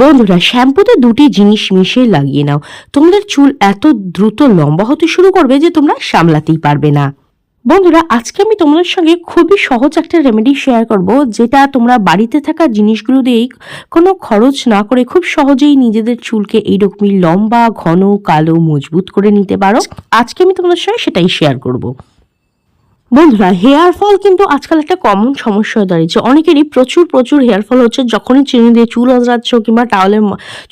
বন্ধুরা শ্যাম্পুতে দুটি জিনিস মিশিয়ে লাগিয়ে নাও। তোমাদের চুল এত দ্রুত লম্বা হতে শুরু করবে যে তোমরা সামলাতেই পারবে না। বন্ধুরা, আজকে আমি তোমাদের সঙ্গে খুবই সহজ একটা রেমেডি শেয়ার করব, যেটা তোমরা বাড়িতে থাকা জিনিসগুলো দিয়েই কোনো খরচ না করে খুব সহজেই নিজেদের চুলকে এইরকমই লম্বা, ঘন, কালো, মজবুত করে নিতে পারো। আজকে আমি তোমাদের সঙ্গে সেটাই শেয়ার করব। বন্ধুরা হেয়ার ফল কিন্তু আজকাল একটা কমন সমস্যা হয়ে দাঁড়িয়েছে। অনেকেরই প্রচুর প্রচুর হেয়ার ফল হচ্ছে। যখনই চিনি দিয়ে চুল আজরাচ্ছ কিংবা টাওয়ালে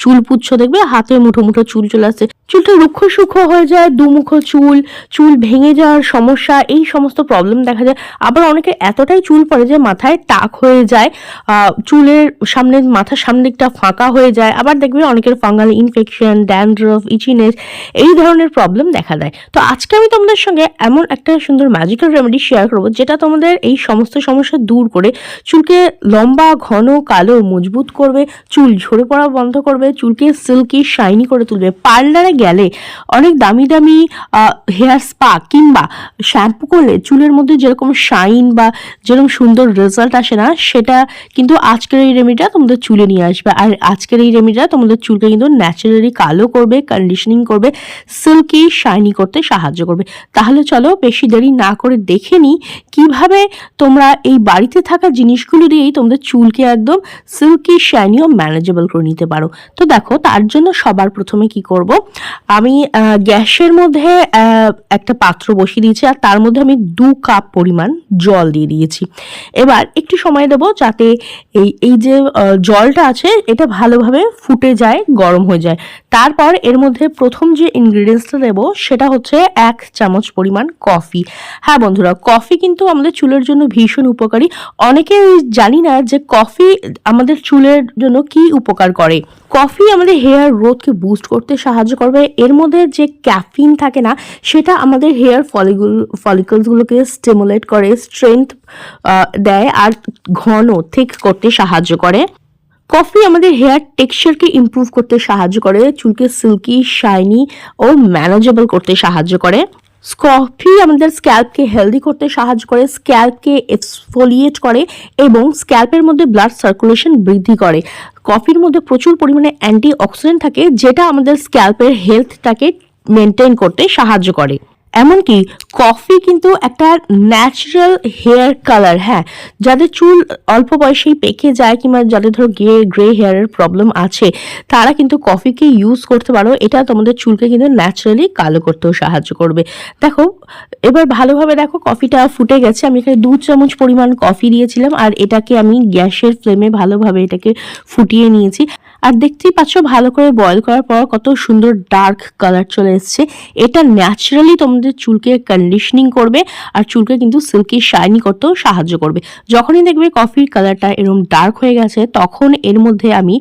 চুল পুচ্ছ, দেখবে হাতে মুঠো মুঠো চুল চলে আসছে। চুলটা রুক্ষ সুক্ষ হয়ে যায়, দুমুখো চুল চুল ভেঙে যাওয়ার সমস্যা, এই সমস্ত প্রবলেম দেখা যায়। আবার অনেকে এতটাই চুল পড়ে যে মাথায় টাক হয়ে যায় চুলের সামনে মাথার সামনে দিকটা ফাঁকা হয়ে যায়। আবার দেখবে অনেকের ফাঙ্গাল ইনফেকশন ড্যান্ড্রফ ইচিনেস এই ধরনের প্রবলেম দেখা দেয়। তো আজকে আমি তোমাদের সঙ্গে এমন একটা সুন্দর ম্যাজিক্যাল রেমেডি শেয়ার করব, যেটা তোমাদের এই সমস্ত সমস্যা দূর করে, চুলকে লম্বা, ঘন, কালো, মজবুত করবে, চুল ঝরে পড়া বন্ধ করবে, চুলকে সিল্কি শাইনি করে তুলবে। পার্লারে গেলে অনেক দামি দামি হেয়ার স্পা কিংবা শ্যাম্পু করলে চুলের মধ্যে যেরকম শাইন বা যেরকম সুন্দর রেজাল্ট আসে না, সেটা কিন্তু আজকের এই রেমেডিটা তোমাদের চুলে নিয়ে আসবে। আর আজকের এই রেমেডিটা তোমাদের চুলকে কিন্তু ন্যাচারালি কালো করবে কন্ডিশনিং করবে সিল্কি শাইনি করতে সাহায্য করবে। তাহলে চলো বেশি দেরি না করে দেখে নিই কীভাবে তোমরা এই বাড়িতে থাকা জিনিসগুলো দিয়েই তোমাদের চুলকে একদম সিল্কি শাইনি ও ম্যানেজেবল করে নিতে পারো। তো দেখো, তার জন্য সবার প্রথমে কি করব? আমি গ্যাসের মধ্যে একটা পাত্র বসিয়ে দিয়েছি আর তার মধ্যে আমি দু কাপ পরিমাণ জল দিয়ে দিয়েছি। এবার একটু সময় দেবো যাতে এই এই যে জলটা আছে, এটা ভালোভাবে ফুটে যায়, গরম হয়ে যায়। তারপর এর মধ্যে প্রথম যে ইনগ্রিডিয়েন্টসটা দেবো, সেটা হচ্ছে এক চামচ পরিমাণ কফি হ্যাঁ বন্ধুরা কফি কিন্তু আমাদের চুলের জন্য ভীষণ উপকারী। অনেকে জানি না যে কফি আমাদের চুলের জন্য কি উপকার করে। কফি আমাদের হেয়ার গ্রোথকে বুস্ট করতে সাহায্য করবে। এর মধ্যে যে ক্যাফিন থাকে না, সেটা আমাদের হেয়ার ফলিগুল, ফলিকলসগুলোকে স্টিমুলেট করে, স্ট্রেংথ দেয় আর ঘন থিক করতে সাহায্য করে। কফি আমাদের হেয়ার টেক্সচারকে ইমপ্রুভ করতে সাহায্য করে, চুলকে সিল্কি, শাইনি ও ম্যানেজেবল করতে সাহায্য করে। কফি আমাদের স্ক্যাল্পকে হেলদি করতে সাহায্য করে, স্ক্যাল্পকে এক্সফোলিয়েট করে এবং স্ক্যাল্পের মধ্যে ব্লাড সার্কুলেশন বৃদ্ধি করে। কফির মধ্যে প্রচুর পরিমাণে অ্যান্টি অক্সিডেন্ট থাকে, যেটা আমাদের স্ক্যাল্পের হেলথটাকে মেনটেন করতে সাহায্য করে। এমনকি কফি কিন্তু একটা ন্যাচারাল হেয়ার কালার হ্যাঁ যাদের চুল অল্প বয়সেই পেকে যায় কিংবা যাদের ধরো গে গ্রে হেয়ারের প্রবলেম আছে, তারা কিন্তু কফিকে ইউজ করতে পারো। এটা তোমাদের চুলকে কিন্তু ন্যাচারালি কালো করতেও সাহায্য করবে। দেখো, এবার ভালোভাবে দেখো কফিটা ফুটে গেছে। আমি এখানে দু চামচ পরিমাণ কফি দিয়েছিলাম আর এটাকে আমি গ্যাসের ফ্লেমে ভালোভাবে এটাকে ফুটিয়ে নিয়েছি। আর দেখতেই পাচ্ছ ভালো করে বয়েল করার পর কত সুন্দর ডার্ক কালার চলে এসছে। এটা ন্যাচারালি তোমাদের চুলকে কন্ডিশনিং করবে আর চুলকে কিন্তু সিল্কি শাইনি করতেও সাহায্য করবে। যখনই দেখবে কফির কালারটা এরম ডার্ক হয়ে গেছে, তখন এর মধ্যে আমি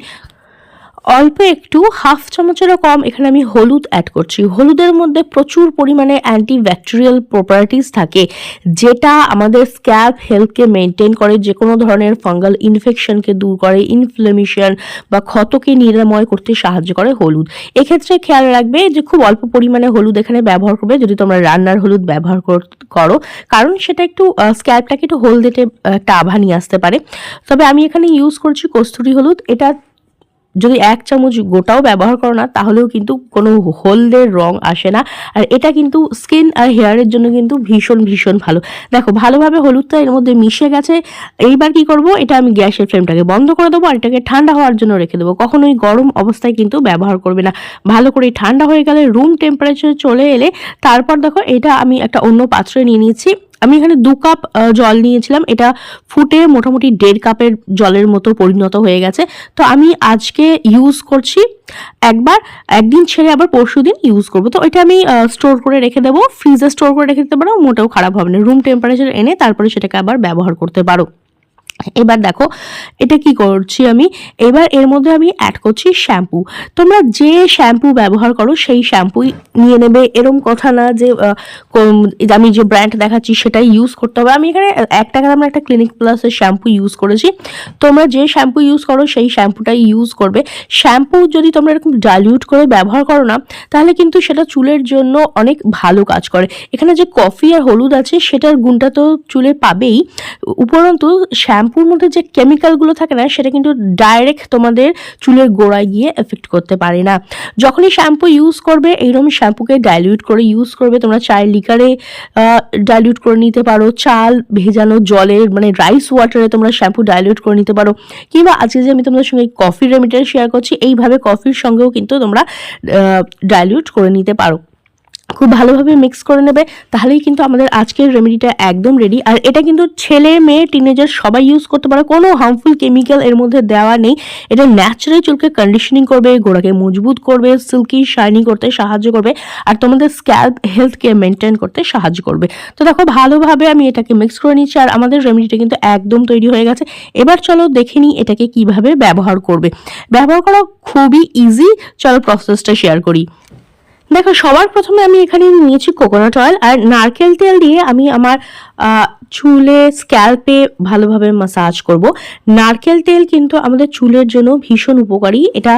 অল্প একটু হাফ চামচেরও কম, এখানে আমি হলুদ অ্যাড করছি। হলুদের মধ্যে প্রচুর পরিমাণে অ্যান্টি ব্যাকটেরিয়াল প্রপার্টিস থাকে, যেটা আমাদের স্ক্যাল্প হেলথকে মেনটেন করে, যে কোনো ধরনের ফাঙ্গাল ইনফেকশনকে দূর করে ইনফ্লেমেশন বা ক্ষতকে নিরাময় করতে সাহায্য করে হলুদ। এক্ষেত্রে খেয়াল রাখবে যে খুব অল্প পরিমাণে হলুদ এখানে ব্যবহার করবে, যদি তোমরা রান্নার হলুদ ব্যবহার কর- করো, কারণ সেটা একটু স্ক্যাল্পটাকে একটু হলদেটে একটা আভা নিয়ে আসতে পারে। তবে আমি এখানে ইউজ করছি কস্তুরি হলুদ, এটা যদি এক চামচ গোটাও ব্যবহার করো না, তাহলেও কিন্তু কোনো হলদের রং আসে না। আর এটা কিন্তু স্কিন আর হেয়ারের জন্য কিন্তু ভীষণ ভীষণ ভালো। দেখো, ভালোভাবে হলুদটা এর মধ্যে মিশে গেছে। এইবার কি করব? এটা আমি গ্যাসের ফ্লেমটাকে বন্ধ করে দেবো আর এটাকে ঠান্ডা হওয়ার জন্য রেখে দেবো। কখনোই গরম অবস্থায় কিন্তু ব্যবহার করবে না। ভালো করে ঠান্ডা হয়ে গেলে রুম টেম্পারেচার চলে এলে তারপর দেখো, এটা আমি একটা অন্য পাত্রে নিয়ে নিয়েছি। আমি এখানে দু কাপ জল নিয়েছিলাম। এটা ফুটে মোটামুটি দেড় কাপের জলের মতো পরিণত হয়ে গেছে। তো আমি আজকে ইউজ করছি, একবার, একদিন ছেড়ে আবার পরশু দিন ইউজ করব। তো এটা আমি স্টোর করে রেখে দেবো ফ্রিজে স্টোর করে রেখে দিতে পারো, মোটেও খারাপ হবে না। রুম টেম্পারেচার এনে তারপরে সেটাকে আবার ব্যবহার করতে পারো। এবার দেখো, এটা কি করছি আমি? এবার এর মধ্যে আমি অ্যাড করছি শ্যাম্পু তোমরা যে শ্যাম্পু ব্যবহার করো, সেই শ্যাম্পুই নিয়ে নেবে। এরম কথা না যে আমি যে ব্র্যান্ড দেখাচ্ছি সেটাই ইউজ করতে হবে। আমি এখানে এক টাকা দামের একটা ক্লিনিক প্লাসের শ্যাম্পু ইউজ করেছি। তোমরা যে শ্যাম্পু ইউজ করো, সেই শ্যাম্পুটাই ইউজ করবে। শ্যাম্পু যদি তোমরা এরকম ডাইলিউট করে ব্যবহার করো না, তাহলে কিন্তু সেটা চুলের জন্য অনেক ভালো কাজ করে। এখানে যে কফি আর হলুদ আছে, সেটার গুণটা তো চুলে পাবেই। উপরন্তু শ্যাম্পু শ্যাম্পুর মধ্যে যে কেমিক্যালগুলো থাকে না, সেটা কিন্তু ডাইরেক্ট তোমাদের চুলের গোড়ায় গিয়ে এফেক্ট করতে পারে না। যখনই শ্যাম্পু ইউজ করবে, এইরকম শ্যাম্পুকে ডাইলিউট করে ইউজ করবে, তোমরা চায়ের লিকারে ডাইলিউট করে নিতে পারো। চাল ভেজানো জলের মানে রাইস ওয়াটারে তোমরা শ্যাম্পু ডাইলিউট করে নিতে পারো। কিংবা আজকে যে আমি তোমাদের সঙ্গে কফি রেমিটার শেয়ার করছি, এইভাবে কফির সঙ্গেও কিন্তু তোমরা ডাইলিউট করে নিতে পারো। খুব ভালোভাবে মিক্স করে নেবে, তাহলেই কিন্তু আমাদের আজকের রেমেডিটা একদম রেডি আর এটা কিন্তু ছেলে, মেয়ে টিনেজার সবাই ইউজ করতে পারে, কোনো হার্মফুল কেমিক্যাল এর মধ্যে দেওয়া নেই। এটা ন্যাচারাল চুলকে কন্ডিশনিং করবে, গোড়াকে মজবুত করবে সিল্কি শাইনি করতে সাহায্য করবে, আর তোমাদের স্ক্যাল্প হেলথকে মেনটেন করতে সাহায্য করবে। তো দেখো, ভালোভাবে আমি এটাকে মিক্স করে নিচ্ছি, আর আমাদের রেমেডিটা কিন্তু একদম তৈরি হয়ে গেছে। এবার চলো দেখে নিই এটাকে কীভাবে ব্যবহার করবে। ব্যবহার করা খুবই ইজি চলো প্রসেসটা শেয়ার করি। দেখো সবার প্রথমে আমি এখানে নিয়েছি কোকোনাট অয়েল আর নারকেল তেল দিয়ে আমি আমার চুলে স্ক্যাল্পে ভালোভাবে মাসাজ করব। নারকেল তেল কিন্তু আমাদের চুলের জন্য ভীষণ উপকারী। এটা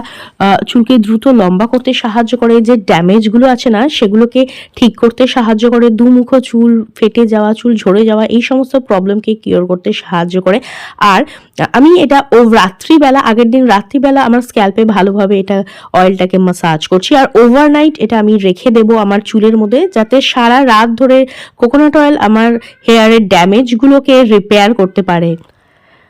চুলকে দ্রুত লম্বা করতে সাহায্য করে। যে ড্যামেজগুলো আছে না, সেগুলোকে ঠিক করতে সাহায্য করে। দুমুখ চুল, ফেটে যাওয়া চুল, ঝরে যাওয়া, এই সমস্ত প্রবলেমকে কিওর করতে সাহায্য করে। আর, আমি এটা ও রাত্রিবেলা, আগের দিন রাত্রিবেলা আমার স্ক্যাল্পে ভালোভাবে এটা অয়েলটাকে মাসাজ করছি। আর ওভারনাইট এটা আমি রেখে দেব আমার চুলের মধ্যে, যাতে সারা রাত ধরে কোকোনাট অয়েল আমার হেয়ারের ড্যামেজগুলোকে রিপেয়ার করতে পারে।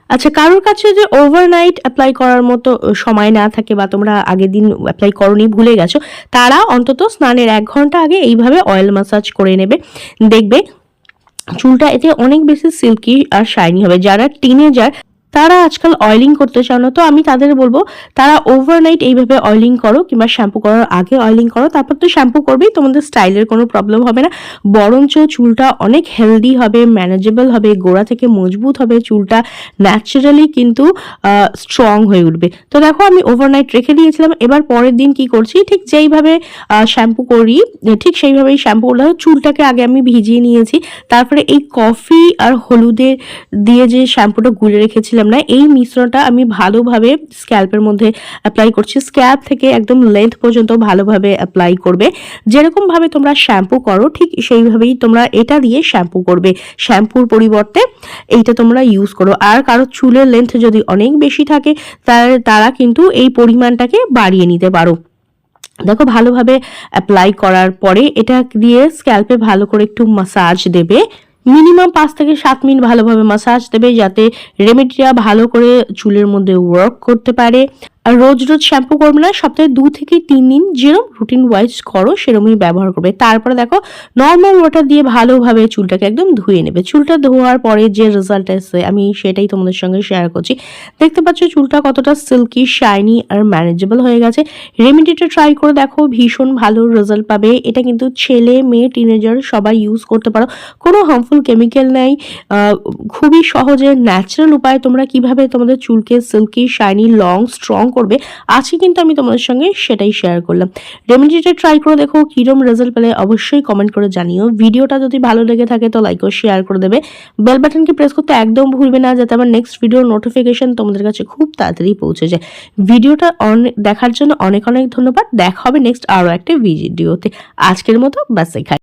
আচ্ছা কারোর কাছে যে ওভারনাইট অ্যাপ্লাই করার মতো সময় না থাকে বা তোমরা আগের দিন অ্যাপ্লাই করনি, ভুলে গেছো, তারা অন্তত স্নানের এক ঘণ্টা আগে এইভাবে অয়েল মাসাজ করে নেবে। দেখবে, চুলটা এতে অনেক বেশি সিল্কি আর শাইনি হবে। যারা টিনেজার তারা আজকাল অয়েলিং করতে চাও না, তো আমি তাদের বলব, তারা ওভারনাইট এইভাবে অয়েলিং করো, কিংবা শ্যাম্পু করার আগে অয়েলিং করো, তারপর তো শ্যাম্পু করবেই, তোমাদের স্টাইলের কোনো প্রবলেম হবে না। বরঞ্চ চুলটা অনেক হেলদি হবে ম্যানেজেবল হবে, গোড়া থেকে মজবুত হবে, চুলটা ন্যাচারালি কিন্তু স্ট্রং হয়ে উঠবে। তো দেখো, আমি ওভারনাইট রেখে দিয়েছিলাম, এবার পরের দিন কি করছি, ঠিক যেইভাবে শ্যাম্পু করি, ঠিক সেইভাবেই শ্যাম্পু করলে চুলটাকে আগে আমি ভিজিয়ে নিয়েছি, তারপরে এই কফি আর হলুদের দিয়ে যে শ্যাম্পুটা গুলে রেখেছিলাম না, এই মিশ্রণটা আমি ভালোভাবে স্ক্যাল্পের মধ্যে অ্যাপ্লাই করছি। স্ক্যাল্প থেকে একদম লেন্থ পর্যন্ত ভালোভাবে অ্যাপ্লাই করবে। যেরকমভাবে তোমরা শ্যাম্পু করো, ঠিক সেইভাবেই তোমরা এটা দিয়ে শ্যাম্পু করবে। শ্যাম্পুর পরিবর্তে এইটা তোমরা ইউজ করো। আর কারও চুলের লেন্থ যদি অনেক বেশি থাকে, তার, তারা কিন্তু এই পরিমাণটাকে বাড়িয়ে নিতে পারো। দেখো, ভালোভাবে অ্যাপ্লাই করার পরে এটা দিয়ে স্ক্যাল্পে ভালো করে একটু মাসাজ দেবে। মিনিমাম পাঁচ থেকে সাত মিনিট ভালোভাবে মাসাজ দেবে যাতে রেমেডিটা ভালো করে চুলের মধ্যে ওয়ার্ক করতে পারে। আর রোজ রোজ শ্যাম্পু করবে না, সপ্তাহে দু থেকে তিন দিন যেরকম রুটিন ওয়াইজ করো সেরকমই ব্যবহার করবে। তারপরে দেখো নর্মাল ওয়াটার দিয়ে ভালোভাবে চুলটাকে একদম ধুয়ে নেবে। চুলটা ধোয়ার পরে যে রেজাল্ট এসে আমি সেটাই তোমাদের সঙ্গে শেয়ার করছি। দেখতে পাচ্ছ চুলটা কতটা সিল্কি শাইনি আর ম্যানেজেবল হয়ে গেছে। রেমেডিটা ট্রাই করে দেখো, ভীষণ ভালো রেজাল্ট পাবে। এটা কিন্তু ছেলে, মেয়ে টিনেজার সবাই ইউজ করতে পারো। কোনো হার্মফুল কেমিক্যাল নেই। খুবই সহজে ন্যাচারাল উপায়ে তোমরা কীভাবে তোমাদের চুলকে সিল্কি শাইনি লং স্ট্রং করবে, আজকে কিন্তু আমি তোমাদের সঙ্গে সেটাই শেয়ার করলাম। রেমেডিটা ট্রাই করে দেখো, কিরম রেজাল্ট পেলে অবশ্যই কমেন্ট করে জানিও। ভিডিওটা যদি ভালো লেগে থাকে তো লাইক ও শেয়ার করে দেবে। বেল বাটনকে প্রেস করতে একদম ভুলবে না, যাতে আমার নেক্সট ভিডিওর নোটিফিকেশন তোমাদের কাছে খুব তাড়াতাড়ি পৌঁছে যায়। ভিডিওটা দেখার জন্য অনেক অনেক ধন্যবাদ। দেখা হবে নেক্সট আরও একটা ভিডিওতে আজকের মতো ব্যাস এখানে।